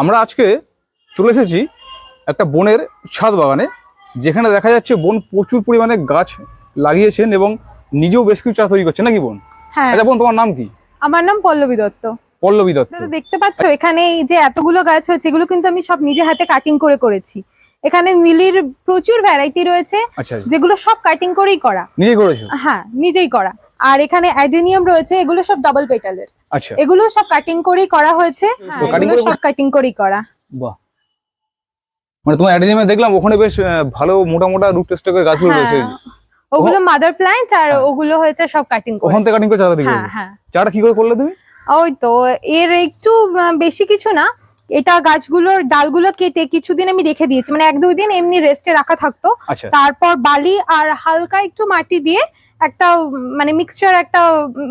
আমরা আজকে চলে এসেছি একটা বনের ছাদ বাগানে যেখানে দেখা যাচ্ছে বোন প্রচুর পরিমাণে গাছ লাগিয়েছেন এবং নিজেও বেশ কিছু চারা তৈরি করছেন। নাকি বোন? হ্যাঁ। আচ্ছা বোন তোমার নাম কি? আমার নাম পল্লবী দত্ত। পল্লবী দত্ত। দেখতে পাচ্ছ এখানে এই যে এতগুলো গাছ হয়েছে এগুলো কিন্তু আমি সব নিজে হাতে কাটিং করে করেছি। এখানে মিলির প্রচুর ভ্যারাইটি রয়েছে আচ্ছা যেগুলো সব কাটিং করেই করা। নিজেই করেছ? হ্যাঁ নিজেই করা। আর এখানে অ্যাডেনিয়াম রয়েছে এগুলো সব ডাবল পেটালের আচ্ছা। এগুলো সব কাটিং করেই করা হয়েছে। হ্যাঁ, এগুলো সব কাটিং করেই করা। বাহ। মানে তোমার অ্যাডেনিয়ামে দেখলাম ওখানে বেশ ভালো মোটা মোটা রুট টেস্ট করে গাছগুলো রয়েছে। হ্যাঁ ওগুলো মাদার প্ল্যান্ট আর হ্যাঁ। ওগুলো হয়েছে সব কাটিং করে। ওখান থেকে কাটিং করে চারা তৈরি হ্যাঁ হ্যাঁ। চারা কি করে করলে তুমি? ওই তো এর একটু বেশি কিছু না। এটা গাছগুলোর ডালগুলো কেটে কিছুদিন আমি রেখে দিয়েছি। মানে এক দুই দিন এমনি রেস্টে রাখা থাকতো। আচ্ছা। তারপর বালি আর হালকা একটু মাটি দিয়ে একটা মানে মিক্সচার একটা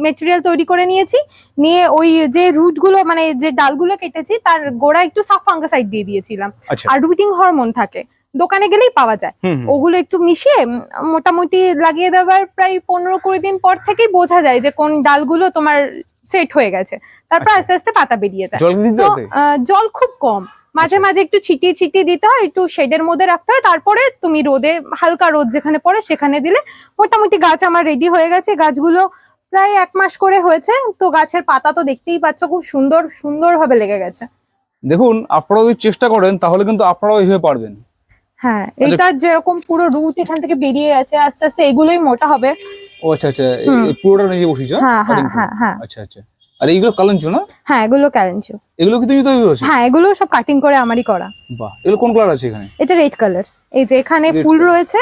মেটেরিয়াল তৈরি করে নিয়েছি। নিয়ে ওই যে রুটগুলো মানে যে ডালগুলো কেটেছি তার গোড়া একটু সাফ ফাঙ্গাসাইড দিয়ে দিয়েছিলাম। আচ্ছা। আর রুটিং হরমোন থাকে। দোকানে গেলেই পাওয়া যায়। ওগুলো একটু মিশিয়ে মোটামুটি লাগিয়ে দেওয়ার প্রায় পনেরো কুড়ি দিন পর থেকেই বোঝা যায় যে কোন ডালগুলো তোমার সেট হয়ে গেছে। তারপর আচ্ছা। আস্তে আস্তে পাতা বেরিয়ে যায়। জল তো জল খুব কম। মাঝে আচ্ছা। মাঝে একটু ছিটিয়ে ছিটিয়ে দিতে হয় একটু শেডের মধ্যে রাখতে হয়। তারপরে তুমি রোদে হালকা রোদ যেখানে পড়ে সেখানে দিলে মোটামুটি গাছ আমার রেডি হয়ে গেছে। গাছগুলো প্রায় এক মাস করে হয়েছে। তো গাছের পাতা তো দেখতেই পাচ্ছ খুব সুন্দর সুন্দর ভাবে লেগে গেছে। দেখুন আপনারা যদি চেষ্টা করেন তাহলে কিন্তু আপনারাও এইভাবে পারবেন। হ্যাঁ আচ্ছা। এটা যেরকম পুরো রুট এখান থেকে বেরিয়ে গেছে আস্তে আস্তে এগুলোই মোটা হবে। ও আচ্ছা আচ্ছা পুরোটা নিজে বসিয়েছো হ্যাঁ হ্যাঁ হ্যাঁ হ্যাঁ। আচ্ছা আচ্ছা। আর এইগুলো কালাঞ্চু না? হ্যাঁ এগুলো এগুলো কি তুমি তৈরি করেছ? হ্যাঁ এগুলো সব কাটিং করে আমারই করা। বাহ এগুলো কোন কালার আছে এখানে? এটা রেড কালার এই যে এখানে ফুল রয়েছে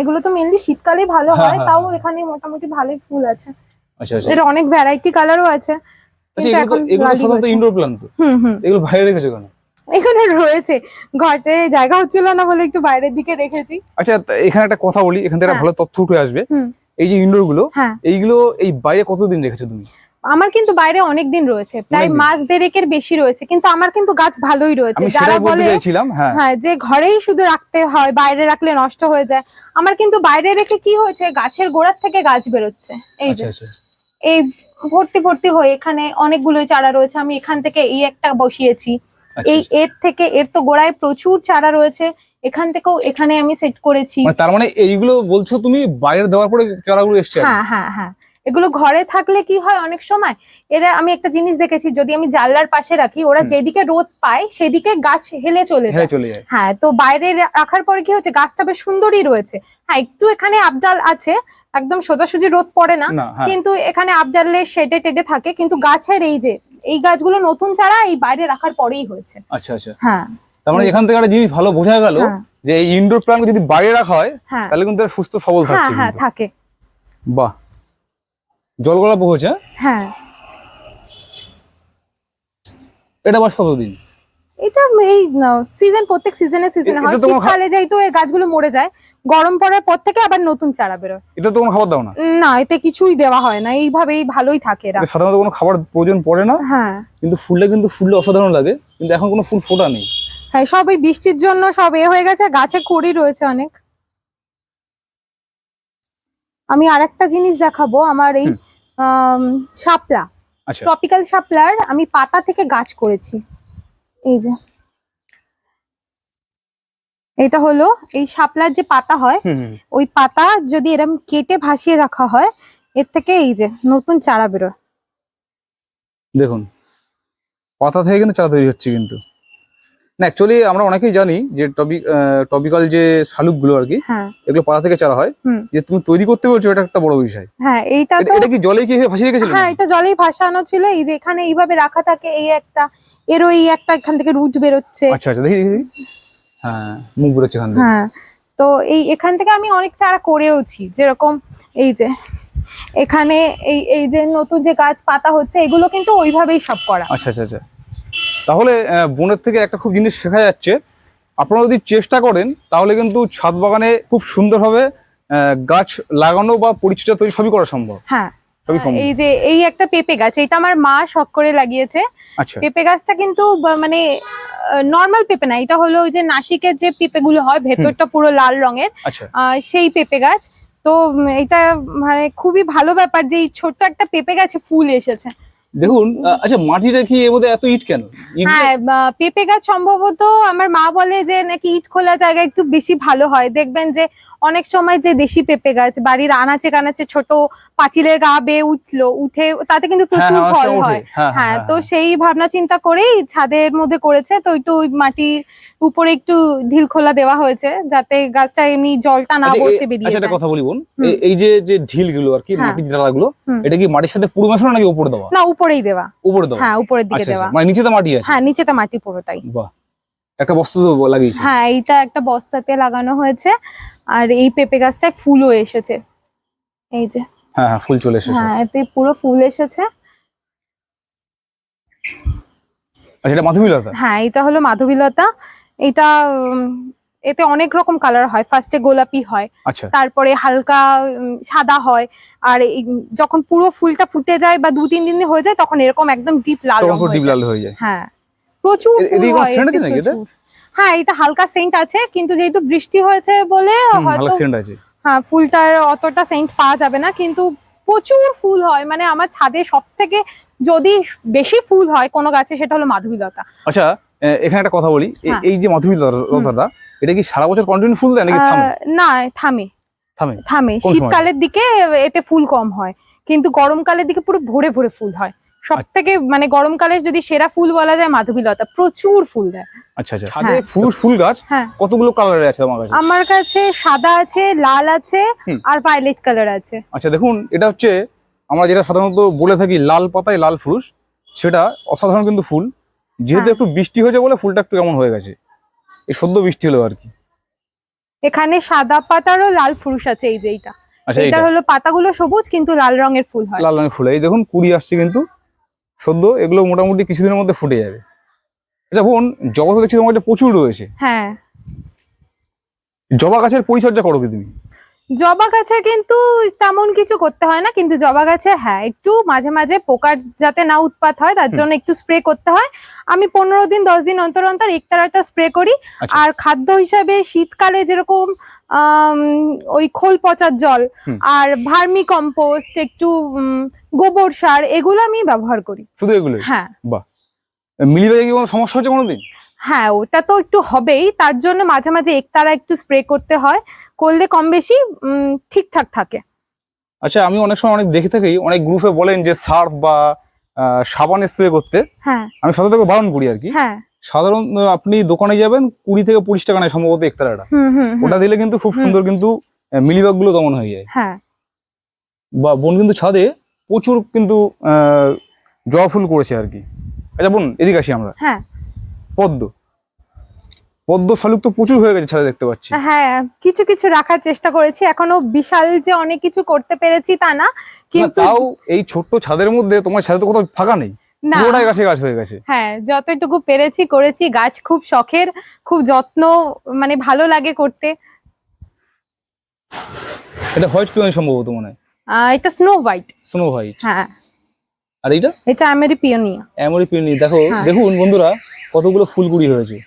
এগুলো তো মেনলি শীতকালে ভালো হ্যাঁ, হয় হ্যাঁ, তাও। এখানে মোটামুটি ভালোই ফুল আছে। আচ্ছা আচ্ছা। এর অনেক ভ্যারাইটি কালারও আছে। আচ্ছা এগুলো সাধারণত ইনডোর প্ল্যান্ট তো। হুম হুম। এগুলো বাইরে রেখেছো কেন? এখানে রয়েছে। ঘরে জায়গা হচ্ছিল না বলে একটু বাইরের দিকে রেখেছি। আচ্ছা এখানে একটা কথা বলি এখান থেকে হ্যাঁ। ভালো তথ্য উঠে আসবে। এই যে ইনডোরগুলো হ্যাঁ। এইগুলো এই বাইরে কতদিন রেখেছো তুমি? আমার কিন্তু বাইরে অনেক দিন রয়েছে প্রায় মাস দেড়েকের বেশি রয়েছে কিন্তু আমার কিন্তু গাছ ভালোই রয়েছে। যারা বলে হ্যাঁ। হ্যাঁ যে ঘরেই শুধু রাখতে হয় বাইরে রাখলে নষ্ট হয়ে যায়। আমার কিন্তু বাইরে রেখে কি হয়েছে গাছের গোড়ার থেকে গাছ বেরোচ্ছে। এই যে আচ্ছা আচ্ছা। এই ভর্তি ভর্তি হয়ে এখানে অনেকগুলোই চারা রয়েছে আমি এখান থেকে এই একটা বসিয়েছি। এই আচ্ছা। এর থেকে এর তো গোড়ায় প্রচুর চারা রয়েছে। এখান থেকেও এখানে আমি সেট করেছি। মানে তার মানে এইগুলো বলছো তুমি বাইরে দেওয়ার পরে চারাগুলো এসছে হ্যাঁ হ্যাঁ হ্যাঁ। এগুলো ঘরে থাকলে কি হয় অনেক সময়? এরা আমি একটা জিনিস দেখেছি যদি আমি জানলার পাশে রাখি ওরা যেদিকে রোদ পায় সেদিকে গাছ হেলে চলে যায়। হ্যাঁ তো বাইরে রাখার পরে কি হচ্ছে গাছটা বেশ সুন্দরই রয়েছে। হ্যাঁ একটু এখানে আবজাল আছে একদম সোজাসুজি রোদ পড়ে না। হ্যাঁ। কিন্তু এখানে আবজালে শেডে টেডে থাকে কিন্তু গাছের এই যে এই গাছগুলো নতুন চারা এই বাইরে রাখার পরেই হয়েছে। আচ্ছা আচ্ছা। হ্যাঁ। তার মানে এখান থেকে একটা জিনিস ভালো বোঝা গেল হ্যাঁ। যে এই ইনডোর প্ল্যান্ট যদি বাইরে রাখা হয় হ্যাঁ। তাহলে কিন্তু সুস্থ সবল হ্যাঁ থাকছে হ্যাঁ থাকে। বাহ। জল গলা পৌঁছে হ্যাঁ? এটা বাস কতদিন? এটা এই সিজন প্রত্যেক সিজনে সিজনে হয়। তো শীতকালে যেহেতু এই গাছগুলো মরে যায় গরম পড়ার পর থেকে আবার নতুন চারা বেরোয়। এটা তো কোনো খাবার দাও না? না এতে কিছুই দেওয়া হয় না। এইভাবেই ভালোই থাকে এরা। সাধারণত কোনো খাবার প্রয়োজন পড়ে না হ্যাঁ। কিন্তু ফুলটা কিন্তু ফুললে অসাধারণ লাগে কিন্তু এখন কোনো ফুল ফোটা নেই। হ্যাঁ সব এই বৃষ্টির জন্য সব এ হয়ে গেছে গাছে কুড়ি রয়েছে অনেক। আমি আরেকটা জিনিস দেখাবো আমার এই। শাপলা। আচ্ছা। ট্রপিক্যাল শাপলার আমি পাতা থেকে গাছ করেছি। এই যে। এটা হলো এই শাপলার যে পাতা হয়। ওই পাতা যদি এরম কেটে ভাসিয়ে রাখা হয় এর থেকে এই যে নতুন চারা বেরোয়। দেখুন পাতা থেকে কিন্তু চারা তৈরি হচ্ছে কিন্তু। না অ্যাকচুয়ালি আমরা অনেকেই জানি যে টপিক টপিক্যাল যে শালুকগুলো আর কি হ্যাঁ। এগুলো পাতা থেকে চারা হয়। যে তুমি তৈরি করতে বলছো এটা একটা বড় বিষয়। হ্যাঁ এইটা তো এটা কি জলে কি ভাসিয়ে রেখেছিল হ্যাঁ এটা জলেই ভাসানো ছিল এই যে এখানে এইভাবে রাখা থাকে এই একটা এরও এই একটা এখান থেকে রুট বেরোচ্ছে। আচ্ছা আচ্ছা দেখি। হ্যাঁ মুখ বেরোচ্ছে এখান থেকে। হ্যাঁ তো এই এখান থেকে আমি অনেক চারা করেওছি যেরকম এই যে এখানে এই এই যে নতুন যে গাছ পাতা হচ্ছে এগুলো কিন্তু ওইভাবেই সব করা। আচ্ছা আচ্ছা আচ্ছা। তাহলে বোনের থেকে একটা খুব জিনিস শেখা যাচ্ছে। আপনারা যদি চেষ্টা করেন তাহলে কিন্তু ছাদ বাগানে খুব সুন্দরভাবে গাছ লাগানো বা পরিচর্যা তৈরি সবই করা সম্ভব। হ্যাঁ। এই যে এই একটা পেঁপে গাছ এটা আমার মা শখ করে লাগিয়েছে। আচ্ছা। পেঁপে গাছটা কিন্তু মানে নর্মাল পেঁপে না এটা হলো ওই যে নাসিকের যে পেঁপে গুলো হয় ভেতরটা পুরো লাল রঙের। আচ্ছা। আহ, সেই পেঁপে গাছ। তো এটা মানে খুবই ভালো ব্যাপার যে এই ছোট্ট একটা পেঁপে গাছে ফুল এসেছে। দেখুন আচ্ছা মাটিটা কি এর মধ্যে এত ইট কেন? হ্যাঁ পেঁপে গাছ সম্ভবত আমার মা বলে যে নাকি ইট খোলা জায়গা একটু বেশি ভালো হয়। দেখবেন যে অনেক সময় যে দেশি পেঁপে গাছ বাড়ির আনাচে কানাচে ছোট পাঁচিলের গা বেয়ে উঠল উঠে তাতে কিন্তু হ্যাঁ, প্রচুর হ্যাঁ, ফল হয়। হ্যাঁ, হ্যাঁ তো। সেই ভাবনা চিন্তা করেই ছাদের মধ্যে করেছে তো একটু ওই মাটির উপরে একটু ঢিল খোলা দেওয়া হয়েছে যাতে গাছটা এমনি জলটা না আচ্ছা, বসে বেরিয়ে আচ্ছা একটা কথা বলি বোন। এই যে যে ঢিলগুলো আর কি হ্যাঁ। মাটির হুম। এটা কি মাটির সাথে পুরো মেশানো নাকি উপরে দেওয়া? না উপরেই দেওয়া। উপরে দেওয়া? হ্যাঁ উপরের দিকে আচ্ছা দেওয়া। মানে নিচে তো মাটি আছে? হ্যাঁ নিচেতে মাটি পুরোটাই বাহ। একটা বস্তা তো লাগিয়েছে। হ্যাঁ এইটা একটা বস্তাতে লাগানো হয়েছে আর এই পেঁপে গাছটায় ফুলও এসেছে। এই যে। হ্যাঁ হ্যাঁ ফুল চলে এসেছে। হ্যাঁ এতে পুরো ফুল এসেছে। আচ্ছা এটা মাধবীলতা? হ্যাঁ এটা হলো মাধবীলতা। এটা এতে অনেক রকম কালার হয়। ফার্স্টে গোলাপি হয় আচ্ছা। তারপরে হালকা সাদা হয় আর যখন পুরো ফুলটা ফুটে যায় বা দু তিন দিন হয়ে যায় তখন এরকম একদম ডিপ লাল হয়ে ডিপ যায়। লাল হয়ে যায়। হ্যাঁ। প্রচুর হয় এটা হালকা সেন্ট আছে কিন্তু যেহেতু বৃষ্টি হয়েছে বলে হ্যাঁ ফুলটার অতটা সেন্ট পাওয়া যাবে না কিন্তু প্রচুর ফুল হয়। মানে আমার ছাদে সব থেকে যদি বেশি ফুল হয় কোনো গাছে সেটা হলো মাধবীলতা। আচ্ছা এখানে একটা কথা বলি। হ্যাঁ। এই যে মাধবীলতাটা এটা কি সারা বছর কন্টিনিউ ফুল দেয় নাকি থামে? না থামে। থামে? থামে। শীতকালের দিকে এতে ফুল কম হয়। কিন্তু গরমকালের দিকে পুরো ভরে ভরে ফুল হয়। সব থেকে মানে গরমকালের যদি সেরা ফুল বলা যায় মাধবীলতা প্রচুর ফুল দেয়। আচ্ছা আচ্ছা। ছাদে হ্যাঁ। ফুল ফুল গাছ? হ্যাঁ। কতগুলো কালারের আছে আমার কাছে? আমার কাছে সাদা আছে লাল আছে আর ভায়োলেট কালার আছে। আচ্ছা দেখুন এটা হচ্ছে আমরা যেটা সাধারণত বলে থাকি লাল পাতায় লাল ফুরুষ সেটা অসাধারণ কিন্তু ফুল। যেহেতু হ্যাঁ। একটু বৃষ্টি হয়েছে বলে ফুলটা একটু কেমন হয়ে গেছে। এই সদ্য বৃষ্টি হলো আর কি। এখানে সাদা পাতারও লাল ফুরুষ আছে এই যে এইটা। আচ্ছা এটার হলো পাতাগুলো সবুজ কিন্তু লাল রঙের ফুল হয়। লাল রঙের ফুল। এই দেখুন কুড়ি আসছে কিন্তু। সদ্য এগুলো মোটামুটি কিছুদিনের মধ্যে ফুটে যাবে। আচ্ছা বোন জবা তো দেখছি তোমার প্রচুর রয়েছে। হ্যাঁ। জবা গাছের পরিচর্যা করো কি তুমি? জবা গাছে কিন্তু তেমন কিছু করতে হয় না কিন্তু জবা গাছে হ্যাঁ একটু মাঝে মাঝে পোকার যাতে না উৎপাত হয় তার জন্য একটু স্প্রে করতে হয়। আমি পনেরো দিন দশ দিন অন্তর অন্তর একটার একটা স্প্রে করি। আচ্ছা। আর খাদ্য হিসাবে শীতকালে যেরকম ওই খোল পচার জল আর ভার্মি কম্পোস্ট একটু গোবর সার এগুলো আমি ব্যবহার করি। শুধু এগুলো হ্যাঁ। মিলিবাগে কি কোনো সমস্যা হচ্ছে কোনোদিন? হ্যাঁ ওটা তো একটু হবেই। তার জন্য মাঝে মাঝে একতারা একটু স্প্রে করতে হয়। করলে কম বেশি ঠিকঠাক থাকে। আচ্ছা আমি অনেক সময় অনেক দেখে থাকি অনেক গ্রুপে বলেন যে সার্ফ বা সাবান স্প্রে করতে। হ্যাঁ। আমি সাথে বারণ করি আর কি। হ্যাঁ। সাধারণ আপনি দোকানে যাবেন কুড়ি থেকে পঁচিশ টাকা নেয় সম্ভবত একতারাটা। ওটা দিলে কিন্তু খুব সুন্দর কিন্তু মিলিবাগগুলো দমন হয়ে যায়। হ্যাঁ। বা বোন কিন্তু ছাদে প্রচুর কিন্তু আহ, জবা ফুল করেছে আর কি। আচ্ছা বোন এদিকে আসি আমরা। হ্যাঁ। পদ্ম। পদ্ম শালুক তো প্রচুর হয়ে গেছে ছাদে দেখতে পাচ্ছি। হ্যাঁ কিছু কিছু রাখার চেষ্টা করেছি। এখনও বিশাল যে অনেক কিছু করতে পেরেছি তা না কিন্তু তাও এই ছোট্ট ছাদের মধ্যে তোমার ছাদে তো কোথাও ফাঁকা নেই। পুরোটাই গাছে গাছ হয়ে গেছে। হ্যাঁ যতটুকু পেরেছি করেছি। গাছ খুব শখের খুব যত্ন মানে ভালো লাগে করতে। এটা হোয়াইট পিওনি সম্ভবত মনে হয়। এটা স্নো হোয়াইট। Snow white. হ্যাঁ। আর এইটা? এটা আমেরি পিওনিয়া। অ্যামোরি পিওনি দেখো হ্যাঁ। দেখুন বন্ধুরা কতগুলো ফুলকুড়ি হয়েছে?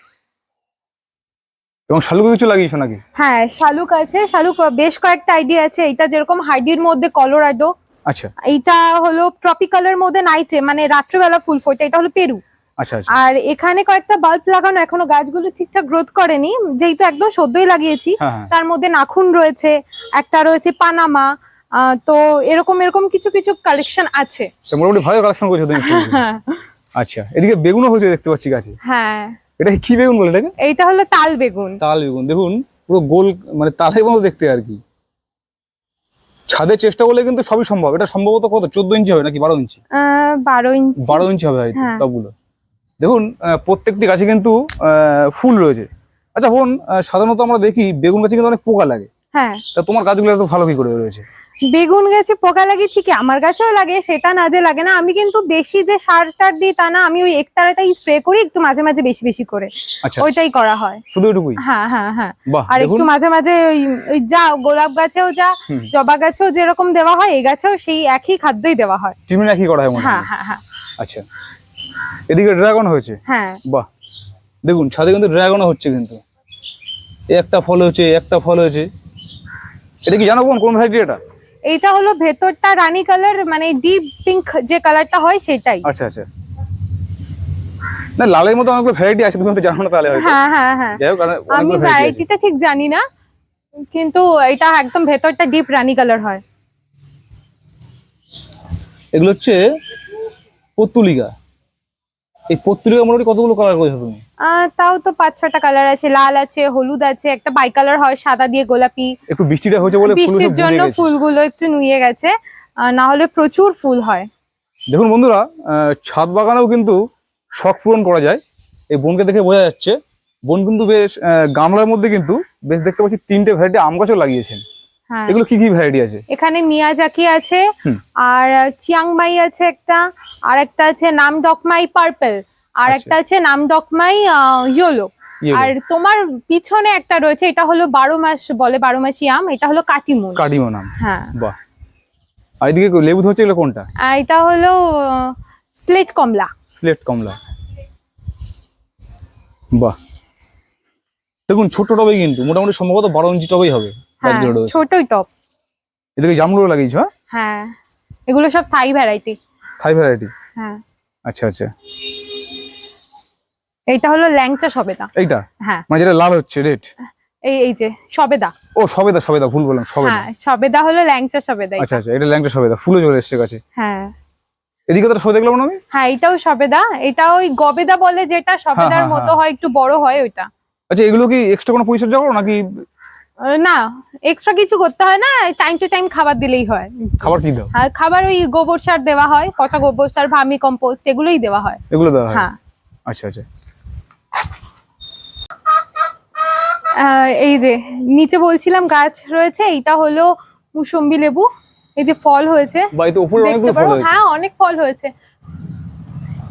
এবং শালুকে কিছু লাগিয়েছো নাকি? হ্যাঁ শালুক আছে। শালুক বেশ কয়েকটা আইডিয়া আছে। এটা যেরকম হাইডির মধ্যে কলোরাডো আচ্ছা। এইটা হলো ট্রপিক্যালের মধ্যে নাইটে মানে রাত্রেবেলা ফুল ফোটে। এটা হলো পেরু। আচ্ছা আচ্ছা। আর এখানে কয়েকটা বাল্ব লাগানো এখনও। গাছগুলো ঠিকঠাক গ্রোথ করেনি। যেহেতু একদম সদ্যই লাগিয়েছি হ্যাঁ হ্যাঁ। তার মধ্যে নাখুন রয়েছে একটা রয়েছে পানামা আহ, তো এরকম এরকম কিছু কিছু কালেকশন আছে। মোটামুটি ভালো কালেকশন করেছ তুমি হ্যাঁ। আচ্ছা এদিকে বেগুনও হয়েছে দেখতে পাচ্ছি গাছে। হ্যাঁ। এটা কি বেগুন বলে এটাকে? এইটা হলো তাল বেগুন। তাল বেগুন দেখুন পুরো গোল মানে তালের মতো দেখতে আর কি। ছাদের চেষ্টা করলে কিন্তু সবই সম্ভব। এটা সম্ভবত কত চোদ্দ ইঞ্চি হবে নাকি বারো ইঞ্চি? বারো ইঞ্চি। বারো ইঞ্চি হবে হয়তো হ্যাঁ। সবগুলো দেখুন আহ, প্রত্যেকটি গাছে কিন্তু আহ, ফুল রয়েছে। আচ্ছা বোন সাধারণত আমরা দেখি বেগুন গাছে কিন্তু অনেক পোকা লাগে। হ্যাঁ। তা তোমার গাছগুলো তো ভালো কি করে রয়েছে? বেগুন গাছে পোকা লাগে ঠিকই আমার গাছেও লাগে সেটা না যে লাগে না। আমি কিন্তু বেশি যে সার টার দিই তা না আমি ওই একতারাটাই স্প্রে করি একটু মাঝে মাঝে বেশি বেশি করে। আচ্ছা। ওইটাই করা হয়। শুধু এটুকুই হ্যাঁ হ্যাঁ হ্যাঁ। আর একটু মাঝে মাঝে ওই যা গোলাপ গাছেও যা জবা গাছেও যেরকম দেওয়া হয় এই গাছেও সেই একই খাদ্যই দেওয়া হয়। টিমিন একই করা হয় হ্যাঁ? হ্যাঁ হ্যাঁ আচ্ছা। এদিকে ড্রাগন হয়েছে? হ্যাঁ। বাহ। দেখুন ছাদে কিন্তু ড্রাগনও হচ্ছে কিন্তু। একটা ফল হয়েছে একটা ফল হয়েছে। এটা কি জানো কোন কোন ভ্যারাইটি এটা? এইটা হলো ভেতরটা রানী কালার মানে ডিপ পিঙ্ক যে কালারটা হয় সেটাই। আচ্ছা আচ্ছা। না লালের মধ্যে অনেকগুলো ভ্যারাইটি আছে তুমি তো জানো না তাহলে হ্যাঁ হ্যাঁ হ্যাঁ। যাই হোক আমি ভ্যারাইটিটা ঠিক জানি না কিন্তু এটা একদম ভেতরটা ডিপ রানী কালার হয়। এগুলো হচ্ছে পত্তুলিকা এই পত্তুলিকা মোটামুটি কতগুলো কালার করেছ তুমি? তাও তো পাঁচ ছটা কালার আছে লাল আছে হলুদ আছে একটা বাই কালার হয় সাদা দিয়ে গোলাপি। একটু বৃষ্টিটা হয়েছে বলে বৃষ্টির জন্য ফুলগুলো একটু নুয়ে গেছে না হলে প্রচুর ফুল হয়। দেখুন বন্ধুরা ছাদ বাগানেও কিন্তু শখ পূরণ করা যায়। এই বোনকে দেখে বোঝা যাচ্ছে বোন কিন্তু বেশ গামলার মধ্যে কিন্তু বেশ দেখতে পাচ্ছি তিনটে ভ্যারাইটি আম গাছও লাগিয়েছেন। এগুলো কি কি ভ্যারাইটি আছে? এখানে মিয়াজাকি আছে। আর চিয়াংমাই আছে একটা আর একটা আছে নাম ডকমাই পার্পল আর আচ্ছা। একটা আছে নাম ডকমাই ইয়েলো। ইয়ে আর তোমার পিছনে একটা রয়েছে এটা হলো বারো মাস বলে বারো মাসি আম এটা হলো কাটিমুন। কাডিমো নাম। হ্যাঁ। বাহ। আর এদিকে লেবু ধরছে এগুলো কোনটা? এটা হলো স্লেট কমলা। স্লেট কমলা। বাহ। দেখুন ছোট টবেই কিন্তু মোটামুটি সম্ভবত বারো ইঞ্চি টবেই হবে। হ্যাঁ ছোটই টপ এদিকে জামগুলো লাগিয়েছো হ্যাঁ? হ্যাঁ এগুলো সব থাই ভ্যারাইটি থাই ভ্যারাইটি হ্যাঁ। আচ্ছা আচ্ছা। এইটা হলো ল্যাংচা সবেদা। এইটা? হ্যাঁ। মানে যেটা লাল হচ্ছে রেড এই এই যে সবেদা। ও সবেদা সবেদা ভুল বললাম সবেদা। হ্যাঁ সবেদা হলো ল্যাংচা সবেদা। আচ্ছা আচ্ছা এটা ল্যাংটা সবেদা ফুলে চলে এসছে গাছে। হ্যাঁ। এদিকে তো সবে দেখলাম আমি? হ্যাঁ এটাও সবেদা এটা ওই গবেদা বলে যেটা সবেদার হ্যাঁ, মতো হ্যাঁ। হয় একটু বড় হয় ওইটা। আচ্ছা এগুলো কি এক্সট্রা কোনো পরিচর্যা করো নাকি না এক্সট্রা কিছু করতে হয় না টাইম টু টাইম খাবার দিলেই হয়। খাবার কি দাও? আর খাবার ওই গোবর সার দেওয়া হয় পচা গোবর সার ভার্মি কম্পোস্ট এগুলোই দেওয়া হয়। এগুলো দেওয়া হয়? হ্যাঁ। আচ্ছা আচ্ছা। এই যে নিচে বলছিলাম গাছ রয়েছে এইটা হলো মুসম্বি লেবু। এই যে ফল হয়েছে। বাড়িতে উপরে অনেকগুলো ফল হয়েছে। হ্যাঁ অনেক ফল হয়েছে।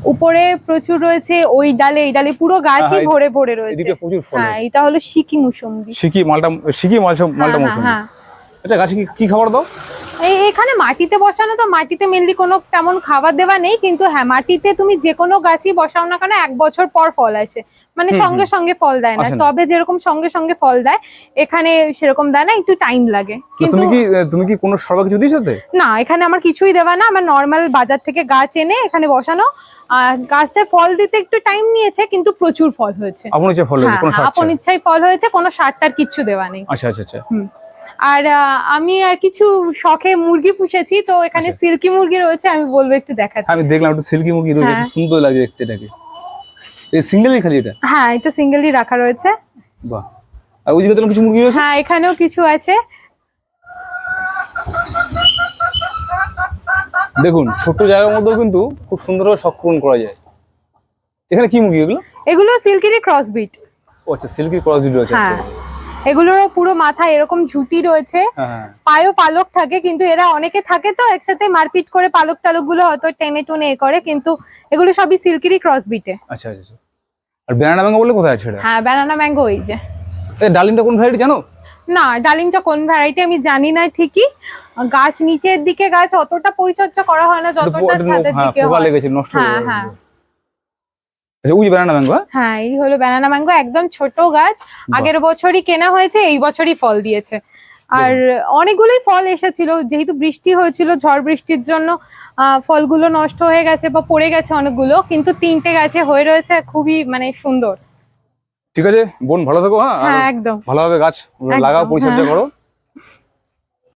উপরে প্রচুর রয়েছে ওই ডালে এই ডালে পুরো গাছই হ্যাঁ, ভরে ভরে রয়েছে। প্রচুর ফল হ্যাঁ এটা হলো সিকি মুসম্বি। শিকি মালটা শিকি মালটা মালটা হ্যাঁ, মৌসুমি হ্যাঁ, আচ্ছা গাছে কি কি খাবার দাও? এই এখানে মাটিতে বসানো তো মাটিতে মেনলি কোনো তেমন খাবার দেওয়া নেই কিন্তু হ্যাঁ মাটিতে তুমি যে কোনো গাছই বসাও না কেন এক বছর পর ফল আসে। মানে সঙ্গে সঙ্গে ফল দেয় না তবে যেরকম সঙ্গে সঙ্গে ফল দেয় এখানে সেরকম দেয় না একটু টাইম লাগে। কিন্তু তুমি কি তুমি কি কোনো সার কিছু দিয়েছ না এখানে আমার কিছুই দেওয়া না আমার নর্মাল বাজার থেকে গাছ এনে এখানে বসানো আর গাছটায় ফল দিতে একটু টাইম নিয়েছে কিন্তু প্রচুর ফল হয়েছে। আপন ইচ্ছে ফল হয়েছে হ্যাঁ কোনো সার আপন? ইচ্ছাই ফল হয়েছে কোনো সারটার কিচ্ছু দেওয়া নেই। আচ্ছা আচ্ছা আচ্ছা। আর আমি আর কিছু শখে মুরগি পুষেছি তো এখানে আচ্ছা। সিল্কি মুরগি রয়েছে আমি বলব একটু দেখাতে আমি দেখলাম একটু সিল্কি মুরগি রয়েছে হ্যাঁ। খুব সুন্দর লাগছে দেখতে এটাকে। এই সিঙ্গেলই খালি এটা? হ্যাঁ এটা সিঙ্গেলই রাখা রয়েছে। বাহ। আর ওইদিকে দেখলাম কিছু মুরগি রয়েছে? হ্যাঁ এখানেও কিছু আছে। দেখুন ছোট্ট জায়গার মধ্যেও কিন্তু খুব সুন্দরভাবে শখ পূরণ করা যায়। এখানে কি মুরগি এগুলো? এগুলো সিল্কিরই ক্রসবিট ও আচ্ছা সিল্কির ক্রস ভিডিও আছে আচ্ছা। হ্যাঁ। এগুলোরও পুরো মাথায় এরকম ঝুঁটি রয়েছে। হ্যাঁ হ্যাঁ। পায়েও পালক থাকে কিন্তু এরা অনেকে থাকে তো একসাথে মারপিট করে পালক টালকগুলো হয়তো টেনে টুনে এ করে কিন্তু এগুলো সবই সিল্কিরই ক্রসবিটে আচ্ছা আচ্ছা আচ্ছা। আর ব্যানানা ব্যাঙ্গা বললে কোথায় আছে এটা? হ্যাঁ ব্যানানা ম্যাঙ্গো এই যে। ডালিমটা কোন ভ্যারাইটি জানো? না ডালিমটা কোন ভ্যারাইটি আমি জানি না ঠিকই। গাছ নিচের দিকে গাছ অতটা পরিচর্যা করা হয় না যতটা ছাদের হ্যাঁ দিকে পোকা লেগেছে নষ্ট হ্যাঁ হ্যাঁ আচ্ছা ওই ব্যানানা ব্যাঙ্গা হ্যাঁ? এই হলো ব্যানানা ম্যাঙ্গো একদম ছোট গাছ। আগের বছরই কেনা হয়েছে এই বছরই ফল দিয়েছে। আর অনেকগুলোই ফল এসেছিল যেহেতু বৃষ্টি হয়েছিল ঝড় বৃষ্টির জন্য ফলগুলো নষ্ট হয়ে গেছে বা পড়ে গেছে অনেকগুলো কিন্তু তিনটে গাছে হয়ে রয়েছে খুবই মানে সুন্দর। ঠিক আছে বোন ভালো থাকো হ্যাঁ হ্যাঁ একদম। ভালোভাবে গাছ লাগাও পরিচর্যা হ্যাঁ। করো।